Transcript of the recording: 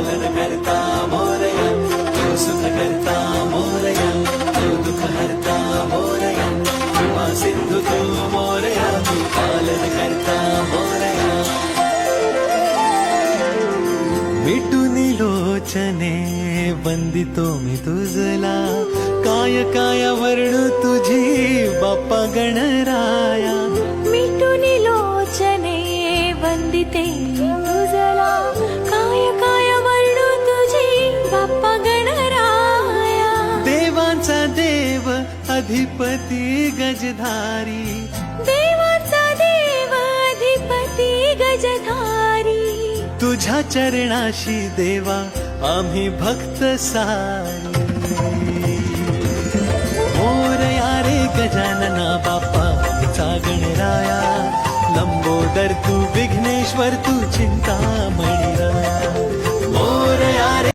पालन करता मोरया तो सुख करता मोरया तो दुख हरता मोरया कृपा सिंधु तू मोरया तू पालन करता मोरया मिटून लोचने वंदितो मी तुझला काय काय वर्णू तुझी बाप्पा गणराया मिटून लोचने वंदिते अधिपती गजधारी. देवाचा देव अधिपती गजधारी. तुझ्या चरणाशी देवा आम्ही भक्त सारी. मोरया रे गजानना बाप्पा गणराया. लंबोदर तू विघ्नेश्वर तू चिंतामणी. राया